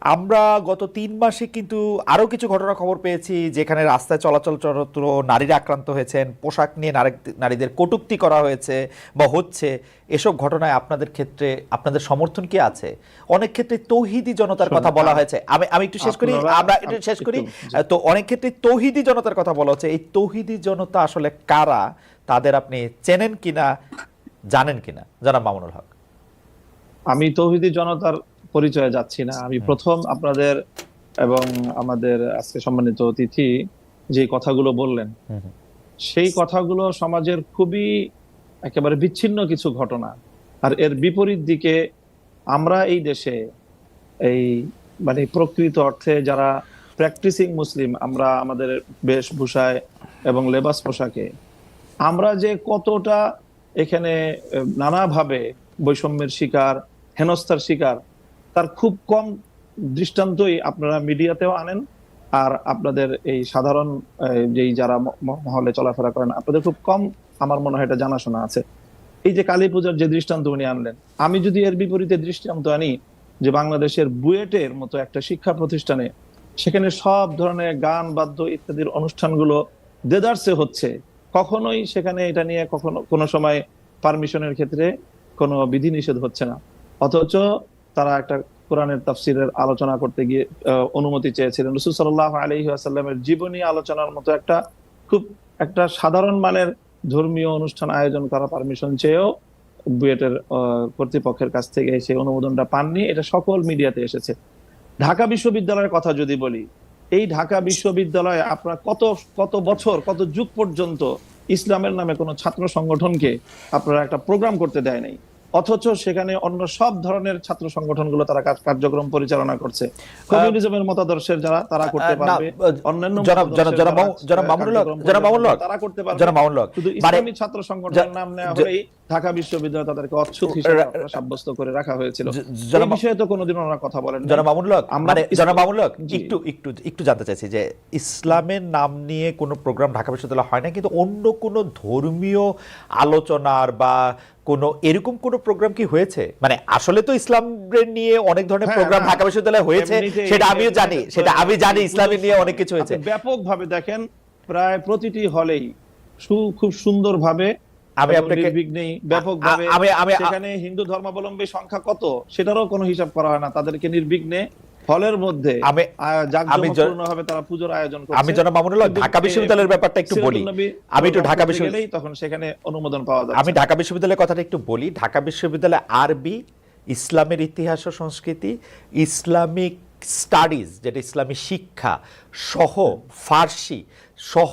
আমরা গত তিন মাসে কিন্তু আরও কিছু ঘটনা খবর পেয়েছি যেখানে রাস্তায় চলাচল চরত্র নারীরা আক্রান্ত হয়েছেন পোশাক নিয়ে নারী- নারীদের কটুক্তি করা হয়েছে বা হচ্ছে এসব ঘটনায় আপনাদের ক্ষেত্রে আপনাদের সমর্থন কি আছে? অনেক ক্ষেত্রে তৌহিদি জনতার কথা বলা হয়েছে। আমি আমি একটু শেষ করি আমরা একটু শেষ করি। তো অনেক ক্ষেত্রে তৌহিদি জনতার কথা বলা হচ্ছে। এই তৌহিদি জনতা আসলে কারা? তাদের আপনি চেনেন কিনা? জানেন কিনা? জানাব মামুনুল হক। আমি তৌহিদি জনতার পরিচয়ে যাচ্ছি না। আমি প্রথম আপনাদের এবং আমাদের আজকে সম্মানিত অতিথি যে কথাগুলো বললেন। সেই কথাগুলো সমাজের খুবই একেবারে বিচ্ছিন্ন কিছু ঘটনা। আর এর বিপরীত দিকে আমরা এই দেশে এই মানে প্রকৃত অর্থে যারা প্র্যাকটিসিং মুসলিম আমরা আমাদের বেশভূষায় এবং লেবাস পোশাকে আমরা যে কতটা এখানে নানাভাবে বৈষম্যের শিকার হেনস্থার শিকার তার খুব কম দৃষ্টান্তই আপনারা মিডিয়াতেও আনেন। আর আপনাদের এই সাধারণ যেই যারা মহলে চলাফেরা করেন, আপনাদের খুব কম আমার মনে হয় এটা জানাশোনা আছে। এই যে কালী পূজার যে দৃষ্টান্ত উনি আনলেন, আমি যদি এর বিপরীতে দৃষ্টান্ত আনি যে বাংলাদেশের বুয়েটের মতো একটা শিক্ষা প্রতিষ্ঠানে, সেখানে সব ধরনের গান, বাদ্য ইত্যাদির অনুষ্ঠানগুলো দেদারসে হচ্ছে, কখনোই সেখানে এটা নিয়ে কখনো কোনো সময় পারমিশনের ক্ষেত্রে কোনো বিধিনিষেধ হচ্ছে না। অথচ তারা একটা কোরআনের তাফসিরের আলোচনা করতে গিয়ে অনুমতি চেয়েছিলেন। রসুল সাল্লাহ আলহি আসাল্লামের জীবনী আলোচনার মতো একটা খুব একটা সাধারণ মানের ধর্মীয় অনুষ্ঠান আয়োজন করা পারমিশন চেয়েও বুয়েটের কর্তৃপক্ষের কাছ থেকে সেই অনুমোদনটা পাননি। এটা সকল মিডিয়াতে এসেছে। ঢাকা বিশ্ববিদ্যালয়ের কথা যদি বলি, এই ঢাকা বিশ্ববিদ্যালয়ে আপনার কত কত বছর, কত যুগ পর্যন্ত ইসলামের নামে কোনো ছাত্র সংগঠনকে আপনারা একটা প্রোগ্রাম করতে দেয় নাই। অথচ সেখানে অন্য সব ধরনের ছাত্র সংগঠনগুলো তারা কার্যক্রম পরিচালনা করছে। কমিউনিজমের মতাদর্শের যারা তারা করতে পারবে। অন্যান্য যারা, মামু- জনাব আহ, মামুনুল হক কার্যক্রম জনাব মামুনুল হক তারা করতে পারবে। যারা মামুনুল শুধু মানে ইসলামী ছাত্র সংগঠনের নাম নেওয়া হলেই ঢাকা বিশ্ববিদ্যালয় তাদেরকে অচ্ছুত হিসেবে সাব্যস্ত করে রাখা হয়েছিল। এই বিষয়ে তো কোনোদিন ওনারা কথা বলেন জনাব মামুনুল হক মানে জনাব মামুনুল হক একটু একটু একটু জানতে চাইছি যে ইসলামের নাম নিয়ে কোনো প্রোগ্রাম ঢাকা বিশ্ববিদ্যালয়ে হয় না কিন্তু অন্য কোনো ধর্মীয় আলোচনার বা কোনো এরকম কোনো প্রোগ্রাম কি হয়েছে? মানে আসলে তো ইসলামের নিয়ে অনেক ধরনের হ্যাঁ, প্রোগ্রাম। ঢাকা বিশ্ববিদ্যালয়ে হয়েছে সেটা আমিও জানি সেটা আমি জানি ইসলামের নিয়ে অনেক কিছু হয়েছে। ব্যাপকভাবে দেখেন প্রায় প্রতিটি হলেই সু- খুব সুন্দরভাবে আমি আপনাকে ব্যাপকভাবে সেখানে হিন্দু ধর্মাবলম্বী সংখ্যা কত সেটারও কোনো হিসাব করা হয় না। তাদেরকে নির্বিঘ্নে হলের মধ্যে আমি জাঁকজমকপূর্ণভাবে তারা পুজোর আয়োজন করছে। আমি জনাব মামুনুল হক ঢাকা বিশ্ববিদ্যালয়ের ব্যাপারটা একটু বলি। আমি একটু ঢাকা বিশ্ববিদ্যালয় তখন সেখানে অনুমোদন পাওয়া যাচ্ছে। আমি ঢাকা বিশ্ববিদ্যালয়ের কথাটা একটু বলি। ঢাকা বিশ্ববিদ্যালয়ে আরবি ইসলামের ইতিহাস ও সংস্কৃতি ইসলামিক স্টাডিজ যেটা ইসলামী শিক্ষা সহ ফার্সি সহ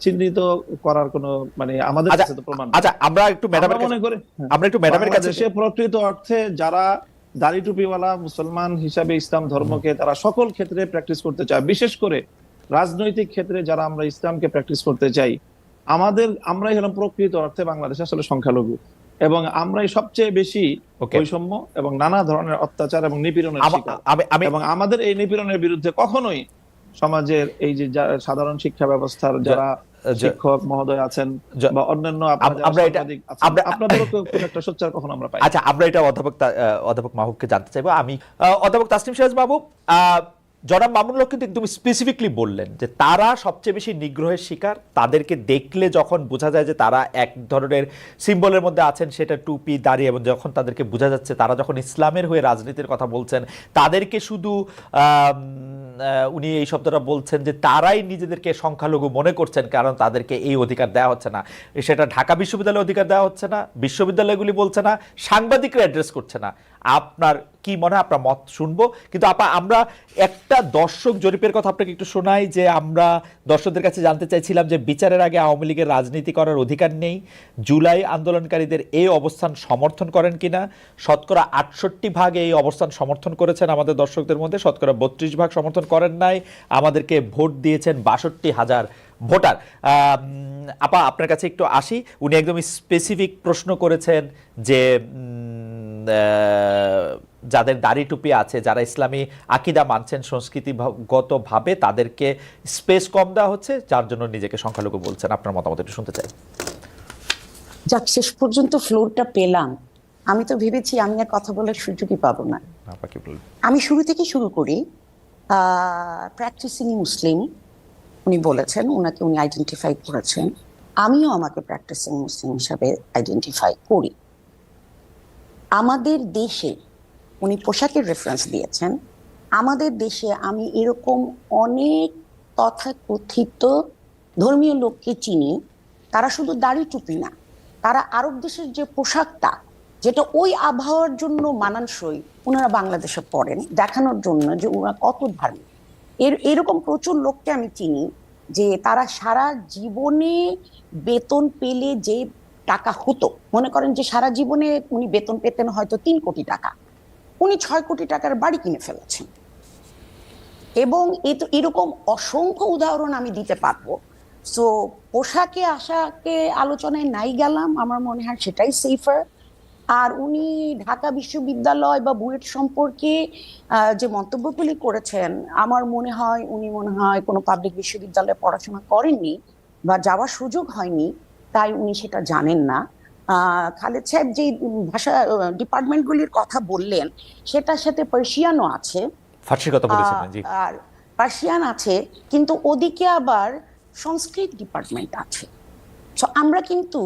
চিহ্নিত করার কোনো মানে আমাদের আচ্ছা, কাছে তো প্রমাণ আচ্ছা আমরা একটু ম্যাডামের কাছে হ্যাঁ। আমরা একটু ম্যাডামের কাছে বাংলাদেশে প্রকৃত অর্থে যারা দাড়ি টুপিওয়ালা মুসলমান হিসাবে ইসলাম ধর্মকে তারা সকল ক্ষেত্রে প্র্যাকটিস করতে চায় বিশেষ করে রাজনৈতিক ক্ষেত্রে যারা আমরা ইসলামকে প্র্যাকটিস করতে চাই আমাদের আমরাই হলাম প্রকৃত অর্থে বাংলাদেশে আসলে সংখ্যালঘু এবং আমরাই সবচেয়ে বেশি বৈষম্য এবং নানা ধরনের অত্যাচার এবং নিপীড়নের এবং আমাদের এই নিপীড়নের বিরুদ্ধে কখনোই সমাজের এই যে সাধারণ শিক্ষা ব্যবস্থার যারা শিক্ষক মহোদয় আছেন বা অন্যান্য আমরা এটা- সাংবাদিক আছেন, আমরা- আপনাদেরও তো একটা সোচ্চার কখনো আমরা পাই আচ্ছা আমরা এটা অধ্যাপক অধ্যাপক মাহবুবকে জানতে চাইব। আমি অধ্যাপক তাসনিম সিরাজ মাহবুব জনাব মামুনুল কিন্তু একদম স্পেসিফিকলি বললেন যে তারা সবচেয়ে বেশি নিগ্রহের শিকার। তাদেরকে দেখলে যখন বোঝা যায় যে তারা এক ধরনের সিম্বলের মধ্যে আছেন সেটা টুপি দাঁড়িয়ে এবং যখন তাদেরকে বোঝা যাচ্ছে তারা যখন ইসলামের হয়ে রাজনীতির কথা বলছেন তাদেরকে শুধু আহ, উনি এই শব্দটা বলছেন যে তারাই নিজেদেরকে সংখ্যালঘু মনে করছেন, কারণ তাদেরকে এই অধিকার দেওয়া হচ্ছে না। সেটা ঢাকা বিশ্ববিদ্যালয়ে অধিকার দেওয়া হচ্ছে না, বিশ্ববিদ্যালয়গুলি বলছে না, সাংবাদিকরা অ্যাড্রেস করছে না। আপনার কি মনে হয়? আপনার মত শুনব। কিন্তু আপা, আমরা একটা দর্শক জরিপের কথা আপনাকে একটু শোনাই যে আমরা দর্শকদের কাছে জানতে চাইছিলাম যে বিচারের আগে আওয়ামী লীগের রাজনীতি করার অধিকার নেই। জুলাই আন্দোলনকারীদের এই অবস্থান সমর্থন করেন কিনা? শতকরা আটষট্টি ভাগ এই অবস্থান সমর্থন করেছেন আমাদের দর্শকদের মধ্যে, শতকরা বত্রিশ ভাগ সমর্থন করেন নাই। আমাদেরকে ভোট দিয়েছেন বাষট্টি হাজার ভোটার। আপা, আপনার কাছে একটু আসি। উনি একদম স্পেসিফিক প্রশ্ন করেছেন যে যাদের দাড়ি টুপি আছে যারা ইসলামী আকিদা মানছেন সংস্কৃতিগতভাবে তাদেরকে স্পেস কম দেওয়া হচ্ছে যার জন্য নিজেকে সংখ্যালঘু বলছেন। আপনার মতামত একটু শুনতে চাই। যাক শেষ পর্যন্ত ফ্লোরটা পেলাম। আমি তো ভেবেছি আমি আর কথা বলার সুযোগই পাবো না। আমি শুরু থেকে শুরু করি। প্র্যাকটিসিং মুসলিম উনি বলেছেন ওনাকে উনি আইডেন্টিফাই করেছেন। আমিও আমাকে প্র্যাকটিসিং মুসলিম হিসাবে আইডেন্টিফাই করি। আমাদের দেশে, উনি পোশাকের রেফারেন্স দিয়েছেন, আমাদের দেশে আমি এরকম অনেক তথাকথিত ধর্মীয় লোককে চিনি, তারা শুধু দাড়ি টুপি না, তারা আরব দেশের যে পোশাকটা, যেটা ওই আবহাওয়ার জন্য মানানসই, ওনারা বাংলাদেশে পড়েন, দেখানোর জন্য যে ওনারা কত ধার্মিক এর, এরকম প্রচুর লোককে আমি চিনি, যে তারা সারা জীবনে বেতন পেলে যে টাকা হতো। মনে করেন যে সারা জীবনে উনি বেতন পেতেন হয়তো তিন কোটি টাকা। উনি ছয় কোটি টাকার বাড়ি কিনে ফেলেছেন। এবং এ তো এরকম অসংখ্য উদাহরণ আমি দিতে পারব। সো পোশাকে, আশাকে আলোচনায় নাই গেলাম, আমার মনে হয় সেটাই সেফার আর উনি ঢাকা বিশ্ববিদ্যালয় বা বুয়েট সম্পর্কে যে মন্তব্যগুলি করেছেন, আমার মনে হয়, উনি মনে হয় কোনো পাবলিক বিশ্ববিদ্যালয়ে পড়াশোনা করেননি বা যাওয়ার সুযোগ হয়নি। তাই উনি সেটা জানেন না। খালেদ সাহেব যে ভাষা ডিপার্টমেন্টগুলির কথা বললেন সেটার সাথে পার্সিয়ানও আছে। ফার্সির কথা বলেছিলেন জি। আর পার্সিয়ান আছে কিন্তু ওদিকে আবার সংস্কৃত ডিপার্টমেন্ট আছে। So আমরা কিন্তু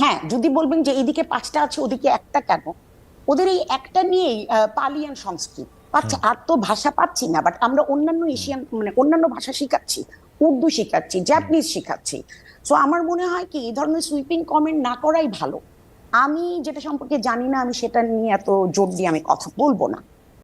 হ্যাঁ যদি বলবেন যে এদিকে পাঁচটা আছে ওদিকে একটা কেন? ওদের এই একটা নিয়েই পালিয়ান সংস্কৃত। পাচ্ছে আর তো ভাষা পাচ্ছি না বাট আমরা অন্যান্য এশিয়ান মানে অন্যান্য ভাষা শিখাচ্ছি উর্দু শিখাচ্ছি জাপানিজ শিখাচ্ছি। সো আমার মনে হয় কি, এই ধরনের সুইপিং কমেন্ট না করাই ভালো। আমি যেটা সম্পর্কে জানি না, আমি সেটা নিয়ে এত জোর দিয়ে আমি কথা বলব না।